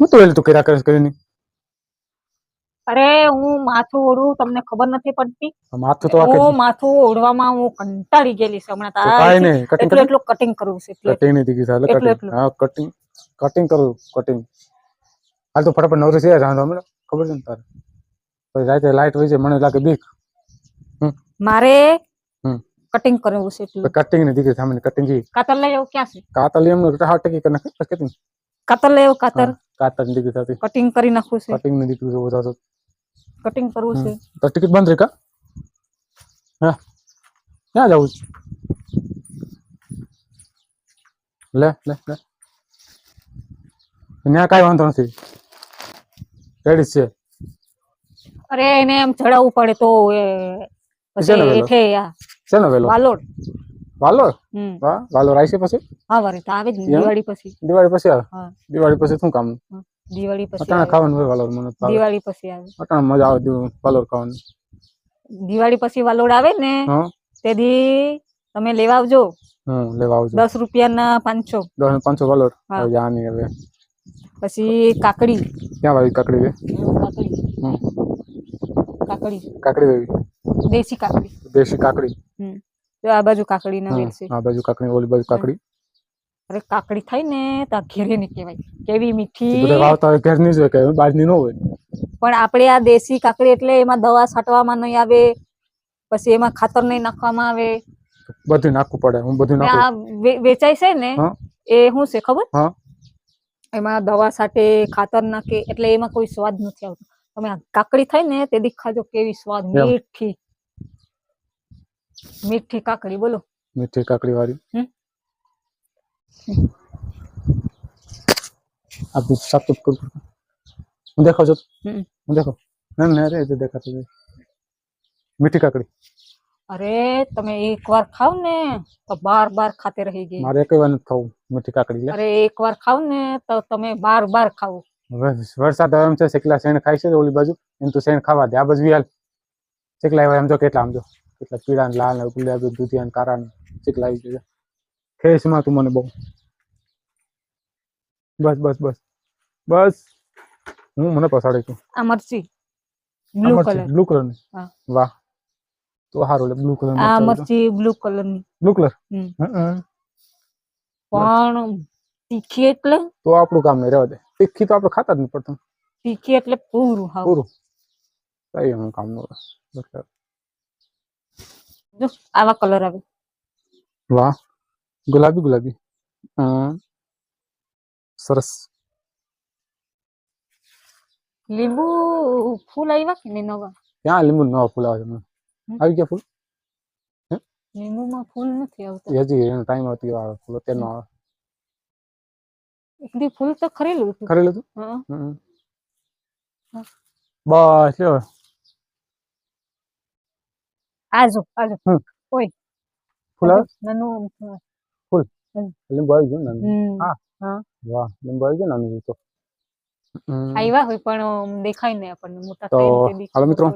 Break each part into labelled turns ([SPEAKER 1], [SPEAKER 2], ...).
[SPEAKER 1] હું તો તું કર્યા કરે કરીને.
[SPEAKER 2] અરે હું માથું ઓળું તમને ખબર નથી પડતી?
[SPEAKER 1] માથું તો
[SPEAKER 2] હું માથું ઓળવામાં હું કંટાળી ગયેલી છે હમણાં
[SPEAKER 1] કાંઈ નહીં કટિંગ
[SPEAKER 2] એટલું એટલું કટિંગ કરવું છે
[SPEAKER 1] કટિંગ નહીં દીધી ચાલે કટિંગ હા કટિંગ કટિંગ કરું કટિંગ હાલ તો ફટાફટ નવરી છે રાંધો અમે ખબર છે ને તારે? પછી રાતે લાઈટ હોય છે મને લાગે બીક.
[SPEAKER 2] મારે. કટિંગ કરવું છે એટલું.
[SPEAKER 1] કટિંગની દીકરી સામે કટિંગ જી.
[SPEAKER 2] કાતર લઈ આવું ક્યાં છે
[SPEAKER 1] કાતર લઈ એમને હાથ ટકી કરી નાખે કટિંગ
[SPEAKER 2] કાતર લેવો કાતર
[SPEAKER 1] કાતરની દીકરી થતી.
[SPEAKER 2] કટિંગ કરી નાખવું છે.
[SPEAKER 1] કટિંગની દીકરી જોવો થતો.
[SPEAKER 2] કટિંગ કરવું છે.
[SPEAKER 1] તો ટિકિટ બંધ રે કા? હા. ક્યાં જવું છે? લે લે લે. ત્યાં કાઈ વાંધો નથી. રેડી છે.
[SPEAKER 2] અરે એને એમ ચડાવવું પડે તો એ પછી એઠે આ
[SPEAKER 1] ચલો વેલો?
[SPEAKER 2] વાલોડ.
[SPEAKER 1] વાલો?
[SPEAKER 2] હમ.
[SPEAKER 1] વાહ આવી છે પછી?
[SPEAKER 2] હા વળી તો આવે જ દિવાળી પછી.
[SPEAKER 1] દિવાળી પછી આવે? દિવાળી પછી શું કામ?
[SPEAKER 2] દિવાળી પછી
[SPEAKER 1] અટાણા ખાવાનું હોય વાલોર મને
[SPEAKER 2] દિવાળી પછી આવે.
[SPEAKER 1] અટાણા મજા આવે વાલોર ખાવાનું.
[SPEAKER 2] દિવાળી પછી વાલોડ આવે ને?
[SPEAKER 1] હા.
[SPEAKER 2] તેથી તમે લેવા આવજો.
[SPEAKER 1] હું લેવા આવજો.
[SPEAKER 2] દસ રૂપિયાના પાંચસો.
[SPEAKER 1] દસ પાંચસો વાલોર?
[SPEAKER 2] હા.
[SPEAKER 1] હવે
[SPEAKER 2] પછી કાકડી.
[SPEAKER 1] ક્યાં વાવી કાકડી
[SPEAKER 2] કાકડી.
[SPEAKER 1] હમ.
[SPEAKER 2] કાકડી.
[SPEAKER 1] કાકડી વાવી?
[SPEAKER 2] દેશી કાકડી.
[SPEAKER 1] દેશી કાકડી.
[SPEAKER 2] હમ તો આ બાજુ કાકડી ના
[SPEAKER 1] હમ. આ બાજુ કાકડી ઓલી બાજુ કાકડી.
[SPEAKER 2] અરે કાકડી થાય ને તો ઘેરે ની કહેવાય. કેવી
[SPEAKER 1] બધા
[SPEAKER 2] મીઠી
[SPEAKER 1] વાવતા હોય ઘરની જ હોય કે બહારની ન હોય.
[SPEAKER 2] પણ આપણે આ દેશી કાકડી એટલે એમાં દવા છાંટવામાં નહીં આવે પછી એમાં ખાતર નહીં નાખવામાં આવે.
[SPEAKER 1] બધું નાખવું પડે હું બધું નાખું.
[SPEAKER 2] આ વેચાય છે ને એ શું છે ખબર? એમાં દવા સાથે ખાતર નાખે એટલે એમાં કોઈ સ્વાદ નથી આવતો. તમે કાકડી થાય ને તે દીખાજો કેવી સ્વાદ મીઠી. મીઠી કાકડી બોલો.
[SPEAKER 1] મીઠી કાકડી વાળી?
[SPEAKER 2] હમ.
[SPEAKER 1] આ બધું સાફ સુફ કરું હું દેખાવ છો
[SPEAKER 2] હમ.
[SPEAKER 1] હું દેખો ના ના રે એ દેખાતું જાય. મીઠી કાકડી.
[SPEAKER 2] અરે તમે એકવાર ખાવ ને તો બાર બાર ખાતે રહી ગઈ.
[SPEAKER 1] મારે એક વાર નથી ખાવું મીઠી કાકડી લે.
[SPEAKER 2] અરે એકવાર ખાવ ને તો તમે બાર બાર ખાવ
[SPEAKER 1] હવે વરસાદ આવે એમ છે શેકલા શેણ ખાય છે ઓલી બાજુ. એમ તો શેણ ખાવા દે. આ બાજુ હાલ શેકલા આવ્યા એમ તો કેટલા આમ જો. કેટલા પીળા ને લાલ ને ગુલાબી દૂધિયા ને કારા ને શેકલા આવી ગયા ખેસમાં તું મને બહુ. બસ બસ બસ. બસ. હું મને પસાડે છું.
[SPEAKER 2] આ મરચી. બ્લુ કલર
[SPEAKER 1] બ્લુ
[SPEAKER 2] કલરની
[SPEAKER 1] વાહ. તો સારું બ્લુ કલર
[SPEAKER 2] આ મરચી બ્લુ કલર? ની
[SPEAKER 1] બ્લુ કલર
[SPEAKER 2] પણ તીખી એટલે?
[SPEAKER 1] તો આપણું કામ નહીં રહેવા દે. તીખી તો આપણે ખાતા જ નહીં પડતું
[SPEAKER 2] તીખી એટલે પૂરું
[SPEAKER 1] પૂરું. કઈ કામનું હોય.
[SPEAKER 2] જો આવા કલર આવે.
[SPEAKER 1] વાહ ગુલાબી ગુલાબી. સરસ.
[SPEAKER 2] લીંબુ ફૂલ આવ્યા કે નહીં નવા?
[SPEAKER 1] ક્યાં લીંબુ નવા ફૂલ આવે આવી ગયા ફૂલ?
[SPEAKER 2] લીંબુમાં ફૂલ નથી આવતા.
[SPEAKER 1] હજી એનો ટાઈમ આવતી આવે ફૂલ અત્યારનો આવે
[SPEAKER 2] ફૂલ તો ખરેલું હતું.
[SPEAKER 1] ખરી લીધું
[SPEAKER 2] હા.
[SPEAKER 1] હમ.
[SPEAKER 2] હા.
[SPEAKER 1] બસ લ્યો.
[SPEAKER 2] આજો આજો. ઓય.
[SPEAKER 1] ફૂલ
[SPEAKER 2] નાનું
[SPEAKER 1] લીંબુ આવી ગયું નાનું.
[SPEAKER 2] હમ.
[SPEAKER 1] હા. વાહ લીંબુ આવી ગયું નાનું તો.
[SPEAKER 2] આવ્યા હોય પણ દેખાય નહીં આપણને. મોટા
[SPEAKER 1] તો હાલો મિત્રો.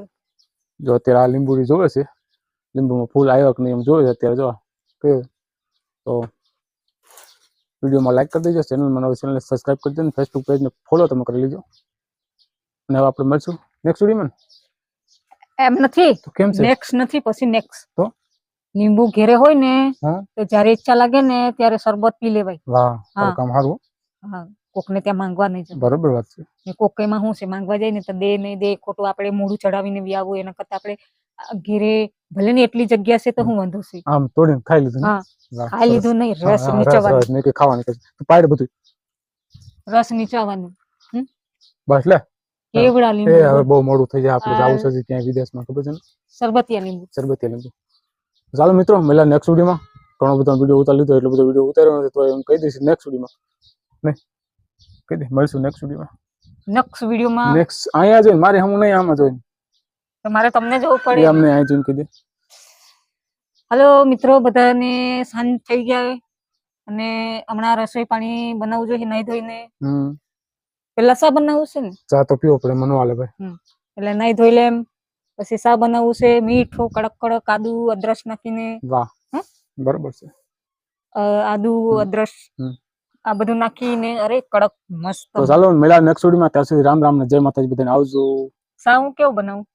[SPEAKER 1] જો અત્યારે આ લીંબુડી જોવે છે. લીંબુમાં ફૂલ આવ્યો કે નહીં એમ જોવે છે અત્યારે જો. કે તો વિડીયોમાં લાઈક કરી દેજો ચેનલમાં નવી ચેનલ સબસ્ક્રાઈબ કરી દેજો ફેસબુક પેજને ફોલો તમે કરી લેજો. અને હવે આપણે મળશું નેક્સ્ટ વિડીયોમાં
[SPEAKER 2] એમ નથી.
[SPEAKER 1] કેમ છે?
[SPEAKER 2] નેક્સ્ટ નથી પછી નેક્સ્ટ
[SPEAKER 1] તો?
[SPEAKER 2] લીંબુ ઘેરે હોય ને તો જ્યારે ઈચ્છા લાગે ને ત્યારે શરબત પી લેવાય.
[SPEAKER 1] વાહ કામ સારું હા.
[SPEAKER 2] કોકને ત્યાં માંગવા નહીં જવું.
[SPEAKER 1] બરોબર વાત છે.
[SPEAKER 2] ને કોક એમાં શું છે માંગવા જાય ને તો દે નહીં દે ખોટું આપણે મોડું ચડાવીને આવવું એના કરતા આપણે ઘેરે ભલે ને એટલી જગ્યા છે તો હું વાંધો છે?
[SPEAKER 1] આમ તોડીને ખાઈ લીધું?
[SPEAKER 2] હા, ખાઈ લીધું નહીં રસ નીચવાનું
[SPEAKER 1] રસ, મેં કીધું ખાવાનું કીધું. તું બધું.
[SPEAKER 2] રસ નીચવાનું
[SPEAKER 1] બસ લે.
[SPEAKER 2] કેવડા
[SPEAKER 1] એ હવે બહુ મોડું થઈ જાય આપણે જવું છે ત્યાં વિદેશમાં ખબર છે ને?
[SPEAKER 2] સરબતિયા લીંબુ.
[SPEAKER 1] સરબતિયા લીંબુ. ચાલો મિત્રો મળ્યા નેક્સ્ટ વિડીયોમાં. ઘણો બધો વીડિયો ઉતાર લીધો એટલો બધો વીડિયો ઉતાર્યો નથી તો એમ કહી દઈશ નેક્સ્ટ વિડીયોમાં. નહીં કહી દે મળશું નેક્સ્ટ વિડીયોમાં.
[SPEAKER 2] નેક્સ્ટ વિડીયોમાં
[SPEAKER 1] નેક્સ્ટ અહીંયા જોઈને મારે હમ નહીં આમાં જોઈને.
[SPEAKER 2] તમારે તમને જવું પડે.
[SPEAKER 1] અમને અહીં જોઈને કહી દે.
[SPEAKER 2] હલો મિત્રો બધાને સાંજ થઈ ગયા અને હમણાં રસોઈ પાણી બનાવવું જોઈએ નહીં ધોઈને. પેલા સા બનાવવું છે ને?
[SPEAKER 1] ચા તો પીવો પડે મનવા લે ભાઈ.
[SPEAKER 2] એટલે નાઈ ધોઈ લેમ પછી સા બનાવવું છે? મીઠું કડક કડક આદુ અદરસ નાખીને.
[SPEAKER 1] વાહ. બરોબર છે.
[SPEAKER 2] આદુ. અદરસ. આ બધું નાખીને અરે કડક મસ્ત.
[SPEAKER 1] તો ચાલો મેળા નેક્સ્ટ વિડીયોમાં ત્યાં સુધી રામ રામ ને જય માતાજી બધાને આવજો.
[SPEAKER 2] સા હું કેવું બનાવું?